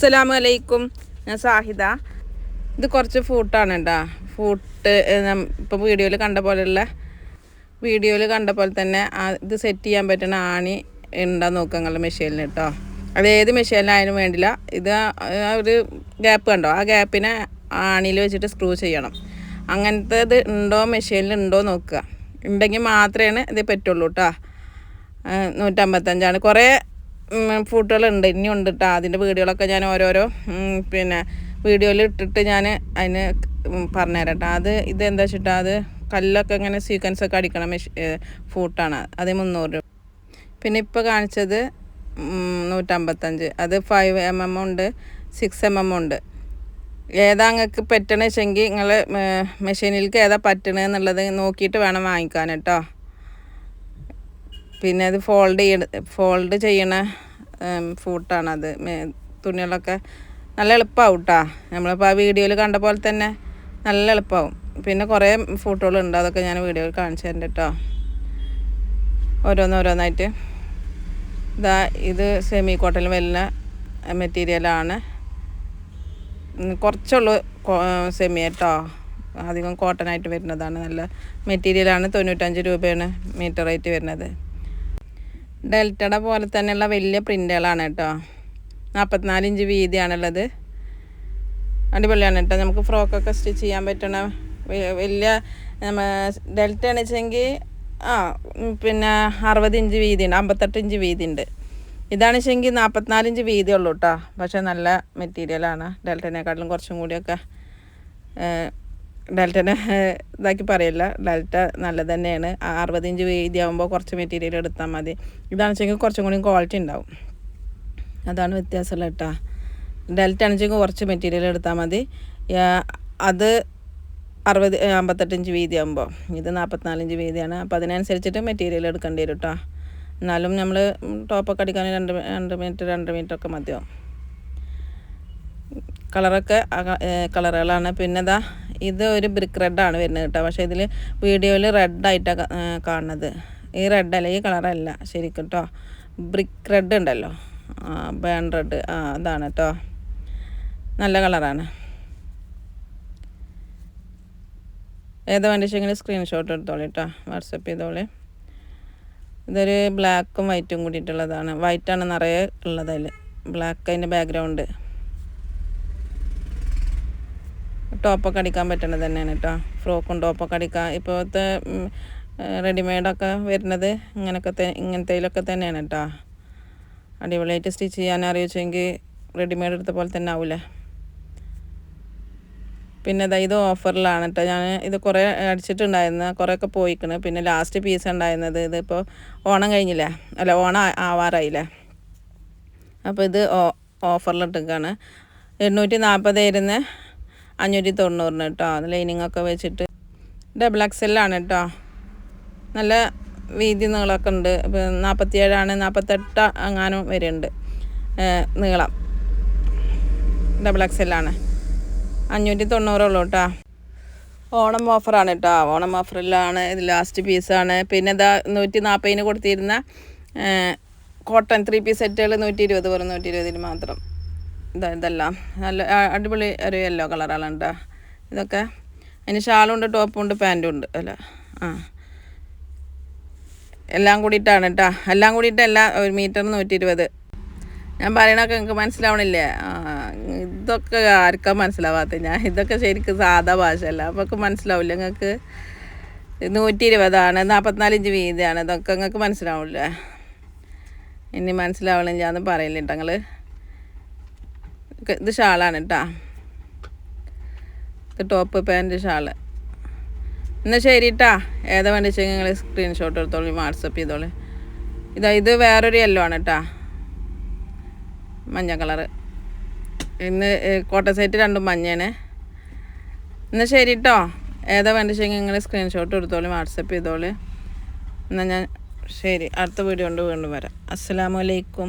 അസ്സലാമു അലൈക്കും ഞാൻ സാഹിദ. ഇത് കുറച്ച് ഫൂട്ടാണ് കേട്ടോ ഫൂട്ട് ഇപ്പോൾ വീഡിയോയിൽ കണ്ട പോലെയുള്ള വീഡിയോയിൽ കണ്ട പോലെ തന്നെ ഇത് സെറ്റ് ചെയ്യാൻ പറ്റുന്ന ആണി ഉണ്ടോ നോക്കുക നിങ്ങളുടെ മെഷീനിൽ കേട്ടോ അത് ഏത് മെഷീനിലായാലും വേണ്ടില്ല. ഇത് ഒരു ഗ്യാപ്പ് കണ്ടോ? ആ ഗ്യാപ്പിനെ ആണിയിൽ വെച്ചിട്ട് സ്ക്രൂ ചെയ്യണം. അങ്ങനത്തെ ഇത് ഉണ്ടോ മെഷീനിൽ ഉണ്ടോ നോക്കുക. ഉണ്ടെങ്കിൽ മാത്രമേ ഇത് പറ്റുള്ളൂ കേട്ടോ നൂറ്റമ്പത്തഞ്ചാണ്. കുറേ ഫൂട്ടുകളുണ്ട് ഇനിയുണ്ട് കേട്ടോ അതിന്റെ വീഡിയോകളൊക്കെ ഞാൻ ഓരോരോ പിന്നെ വീഡിയോയിൽ ഇട്ടിട്ട് ഞാൻ അതിന് പറഞ്ഞുതരാം കേട്ടോ അത് ഇതെന്താ വെച്ചിട്ടാ അത് കല്ലൊക്കെ ഇങ്ങനെ സീക്വൻസ് ഒക്കെ അടിക്കണം മെഷീ ഫൂട്ടാണ്. അത് മുന്നൂറ് രൂപ. പിന്നെ ഇപ്പോൾ കാണിച്ചത് നൂറ്റമ്പത്തഞ്ച്. അത് ഫൈവ് എം എം ഉണ്ട് സിക്സ് എം എം ഉണ്ട്. ഏതാ നിങ്ങൾക്ക് പറ്റണ നിങ്ങൾ മെഷീനിലേക്ക് ഏതാ പറ്റണെന്നുള്ളത് നോക്കിയിട്ട് വേണം വാങ്ങിക്കാൻ കേട്ടോ പിന്നെ അത് ഫോൾഡ് ചെയ്യ ഫോൾഡ് ചെയ്യണ ഫൂട്ടാണത് തുണികളൊക്കെ നല്ല എളുപ്പമാവും കേട്ടോ നമ്മളിപ്പോൾ ആ വീഡിയോയിൽ കണ്ട പോലെ തന്നെ നല്ല എളുപ്പമാവും പിന്നെ കുറേ ഫോട്ടോകളുണ്ട് അതൊക്കെ ഞാൻ വീഡിയോയിൽ കാണിച്ചു തരണ്ട് കേട്ടോ ഓരോന്നോരോന്നായിട്ട് ഇതാ ഇത് സെമി കോട്ടൺ വരുന്ന മെറ്റീരിയലാണ് കുറച്ചുള്ളൂ സെമി കേട്ടോ അധികം കോട്ടനായിട്ട് വരുന്നതാണ്. നല്ല മെറ്റീരിയലാണ് തൊണ്ണൂറ്റഞ്ച് രൂപയാണ് മീറ്റർ റേറ്റ് വരുന്നത്. ഡെൽറ്റയുടെ പോലെ തന്നെയുള്ള വലിയ പ്രിന്റുകളാണ് കേട്ടോ. നാൽപ്പത്തിനാല് ഇഞ്ച് വീതിയാണുള്ളത്. അടിപൊളിയാണ് കേട്ടോ. നമുക്ക് ഫ്രോക്കൊക്കെ സ്റ്റിച്ച് ചെയ്യാൻ പറ്റണ വലിയ ഡെൽറ്റ ആണെച്ചെങ്കിൽ ആ പിന്നെ അറുപത് ഇഞ്ച് വീതി ഉണ്ട് അമ്പത്തെട്ട് ഇഞ്ച് വീതി ഉണ്ട് ഇതാണ് വെച്ചെങ്കിൽ നാൽപ്പത്തിനാല് ഇഞ്ച് വീതി ഉള്ളൂ കേട്ടോ. പക്ഷേ നല്ല മെറ്റീരിയലാണ് ഡെൽറ്റനെക്കാട്ടിലും കുറച്ചും കൂടിയൊക്കെ ഡെൽറ്റനെ ഇതാക്കി പറയില്ല. ഡെൽറ്റ നല്ലത് തന്നെയാണ്. ആ അറുപത് ഇഞ്ച് വീതി ആകുമ്പോൾ കുറച്ച് മെറ്റീരിയൽ എടുത്താൽ മതി. ഇതാണെന്ന് വെച്ചെങ്കിൽ കുറച്ചും കൂടി ക്വാളിറ്റി ഉണ്ടാവും. അതാണ് വ്യത്യാസമുള്ള കേട്ടോ. ഡെൽറ്റ ആണെച്ചെങ്കിൽ കുറച്ച് മെറ്റീരിയൽ എടുത്താൽ മതി. അത് അറുപത് ഏ, അമ്പത്തെട്ട് ഇഞ്ച് വീതി ആകുമ്പോൾ ഇത് നാൽപ്പത്തിനാലിഞ്ച് വീതിയാണ്. അപ്പോൾ അതിനനുസരിച്ചിട്ട് മെറ്റീരിയൽ എടുക്കേണ്ടി വരും കേട്ടോ. എന്നാലും നമ്മൾ ടോപ്പൊക്കെ അടിക്കാൻ രണ്ട് രണ്ട് മിനിറ്റ് രണ്ട് മിനിറ്റ് ഒക്കെ മതിയാവും. കളറൊക്കെ കളറുകളാണ്. പിന്നെ ഇതാ ഇത് ഒരു ബ്രിക്ക് റെഡാണ് വരുന്നത് കേട്ടോ. പക്ഷേ ഇതിൽ വീഡിയോയിൽ റെഡായിട്ടാണ് കാണുന്നത്. ഈ റെഡല്ല ഈ കളറല്ല ശരിക്കും കേട്ടോ ബ്രിക്ക് റെഡ് ഉണ്ടല്ലോ. ബേൺ റെഡ് ആ അതാണ് കേട്ടോ നല്ല കളറാണ് ഏത് വേണ്ടി സ്ക്രീൻഷോട്ട് എടുത്തോളി കേട്ടോ വാട്സപ്പ് ചെയ്തോളി. ഇതൊരു ബ്ലാക്കും വൈറ്റും കൂടിയിട്ടുള്ളതാണ്. വൈറ്റാണ് നിറയെ ഉള്ളത് അതിൽ ബ്ലാക്ക് അതിന്റെ ബാക്ക്ഗ്രൗണ്ട് ടോപ്പൊക്കെ അടിക്കാൻ പറ്റണത് തന്നെയാണ് കേട്ടോ ഫ്രോക്കും ടോപ്പൊക്കെ അടിക്കാൻ ഇപ്പോഴത്തെ റെഡിമെയ്ഡൊക്കെ വരുന്നത് ഇങ്ങനൊക്കെ ഇങ്ങനത്തേലൊക്കെ തന്നെയാണ് കേട്ടോ അടിപൊളിയായിട്ട് സ്റ്റിച്ച് ചെയ്യാൻ അറിയിച്ചെങ്കിൽ റെഡിമെയ്ഡ് എടുത്ത പോലെ തന്നെ ആവില്ല പിന്നെ ഇതാ ഇത് ഓഫറിലാണ് കേട്ടോ ഞാൻ ഇത് കുറേ അടിച്ചിട്ടുണ്ടായിരുന്നു കുറേയൊക്കെ പോയിക്കണ്. പിന്നെ ലാസ്റ്റ് പീസ് ഉണ്ടായിരുന്നത് ഇതിപ്പോൾ ഓണം കഴിഞ്ഞില്ലേ? അല്ല ഓണം ആവാറായില്ലേ? അപ്പോൾ ഇത് ഓഫറിലിട്ടേക്കാണ് എണ്ണൂറ്റി നാൽപ്പതായിരുന്നു അഞ്ഞൂറ്റി തൊണ്ണൂറിന് കേട്ടോ ലൈനിങ് ഒക്കെ വെച്ചിട്ട് ഡബിൾ എക്സെല്ലാണ് കേട്ടോ നല്ല വീതി നീളമൊക്കെ ഉണ്ട്. നാൽപ്പത്തിയേഴാണ് നാൽപ്പത്തെട്ട് അങ്ങാനും വരുന്നുണ്ട് നീളം. ഡബിൾ എക്സെല്ലാണ് അഞ്ഞൂറ്റി തൊണ്ണൂറുള്ളൂ കേട്ടോ ഓണം ഓഫറാണ് കേട്ടോ ഓണം ഓഫറിലാണ് ഇത് ലാസ്റ്റ് പീസാണ് പിന്നെ ഇതാ നൂറ്റി നാൽപ്പതിന് കൊടുത്തിരുന്ന കോട്ടൺ ത്രീ പീസ് സെറ്റുകൾ നൂറ്റി ഇരുപത് വെറും നൂറ്റി ഇരുപതിന് മാത്രം. ഇതെല്ലാം. നല്ല അടിപൊളി ഒരു യെല്ലോ കളറാണ് കേട്ടോ ഇതൊക്കെ. അതിന് ഷാളുണ്ട് ടോപ്പുണ്ട് പാന്റും ഉണ്ട്. അല്ല ആ. എല്ലാം കൂടിയിട്ടാണ് കേട്ടോ എല്ലാം കൂടിയിട്ട് എല്ലാ ഒരു മീറ്ററിന് നൂറ്റി ഇരുപത് ഞാൻ പറയണൊക്കെ നിങ്ങൾക്ക് മനസ്സിലാവണില്ലേ? ഇതൊക്കെ ആർക്കാ മനസ്സിലാവാത്ത? ഞാൻ ഇതൊക്കെ ശരിക്കും സാധാ ഭാഷയല്ല. അപ്പോൾ മനസ്സിലാവില്ല നിങ്ങൾക്ക് നൂറ്റി ഇരുപതാണ് നാൽപ്പത്തിനാല് ഇഞ്ച് വീതിയാണ്. ഇതൊക്കെ നിങ്ങൾക്ക് മനസ്സിലാവില്ലേ? ഇനി മനസ്സിലാവണില്ല എന്ന് പറയില്ല കേട്ടോ നിങ്ങൾ ഇത് ഷാളാണ് കേട്ടോ ഇത് ടോപ്പ് പാന്റ് ഷാൾ. എന്നാൽ ശരി കേട്ടാ ഏതാ വേണ്ടി വെച്ചാൽ നിങ്ങൾ സ്ക്രീൻഷോട്ട് എടുത്തോളൂ വാട്സപ്പ് ചെയ്തോളൂ. ഇതാ ഇത് വേറൊരു യെല്ലോ ആണ് കേട്ടാ മഞ്ഞ കളറ് ഇന്ന് കോട്ട സൈറ്റ് രണ്ടും മഞ്ഞയാണ്. എന്നാൽ ശരി കേട്ടോ ഏതാ വേണ്ടി വെച്ചാൽ നിങ്ങൾ സ്ക്രീൻഷോട്ട് എടുത്തോളൂ വാട്സപ്പ് ചെയ്തോളൂ. എന്നാൽ ഞാൻ ശരി അടുത്ത വീഡിയോ കൊണ്ട് വീണ്ടും വരാം. അസ്സലാമലൈക്കും